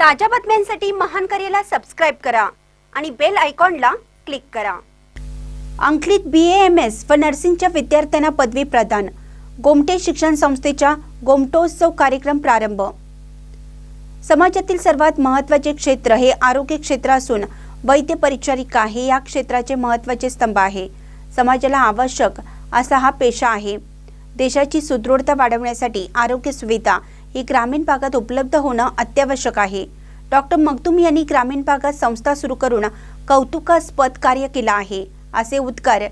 ताज्या बातम्यांसाठी महान करेला सबस्क्राईब करा आणि बेल आयकॉनला क्लिक करा. अंकलीत बी एम एस व नर्सिंगच्या विद्यार्थ्यांना पदवी प्रदान. गोमटे शिक्षण संस्थेच्या गोमटोत्सव कार्यक्रम प्रारंभ. समाजातील सर्वात महत्त्वाचे क्षेत्र हे आरोग्य क्षेत्र असून वैद्य परिचारिका हे या क्षेत्राचे महत्त्वाचे स्तंभ आहे. समाजाला आवश्यक असा हा पेशा आहे. देशाची सुदृढता वाढवण्यासाठी आरोग्य सुविधा ही ग्रामीण भागात उपलब्ध होणं अत्यावश्यक आहे. डॉक्टर मगदूम यांनी ग्रामीण भागात संस्था सुरू करून कौतुकास्पद कार्य केलं आहे असे उद्गार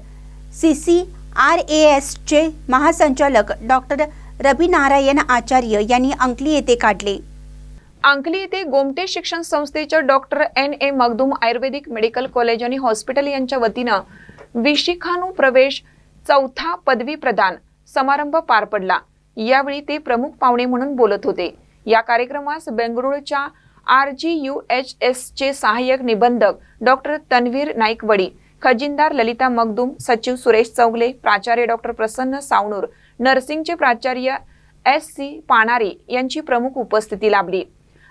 सी सी आर ए एसचे महासंचालक डॉक्टर रवी नारायण आचार्य यांनी अंकली येथे काढले. अंकली येथे गोमटे शिक्षण संस्थेच्या doctor N. A. Magdum ayurvedic medical college आणि हॉस्पिटल यांच्या वतीनं विशिखानु प्रवेश चौथा पदवी प्रदान समारंभ पार पडला. यावेळी ते प्रमुख पाहुणे म्हणून बोलत होते. या कार्यक्रमास बेंगळुरूच्या R G U H S चे सहाय्यक निबंधक डॉक्टर तन्वीर नाईकवडी खजिनदार ललिता मगदूम सचिव सुरेश चौगले प्राचार्य डॉक्टर प्रसन्न सावणूर नर्सिंगचे प्राचार्य एस सी पाणारे यांची प्रमुख उपस्थिती लाभली.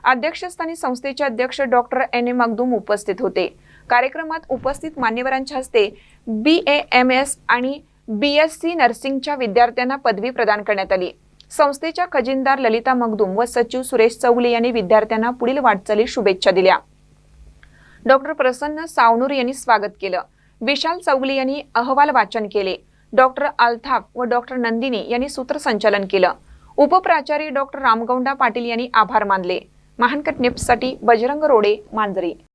अध्यक्षस्थानी संस्थेचे अध्यक्ष डॉक्टर एन ए मगदूम उपस्थित होते. कार्यक्रमात उपस्थित मान्यवरांच्या हस्ते बी ए एम एस आणि बी एस सी नर्सिंगच्या विद्यार्थ्यांना पदवी प्रदान करण्यात आली. संस्थेच्या खजिनदार ललिता मगदुम व सचिव सुरेश चौगले यांनी विद्यार्थ्यांना पुढील वाटचाली शुभेच्छा दिल्या. डॉक्टर प्रसन्न सावनूर यांनी स्वागत केलं. विशाल चौगले यांनी अहवाल वाचन केले. डॉक्टर अल्थाप व डॉक्टर नंदिनी यांनी सूत्रसंचालन केलं. उपप्राचार्य डॉक्टर रामगौंडा पाटील यांनी आभार मानले. महानकट निप्ससाठी बजरंग रोडे मांजरी.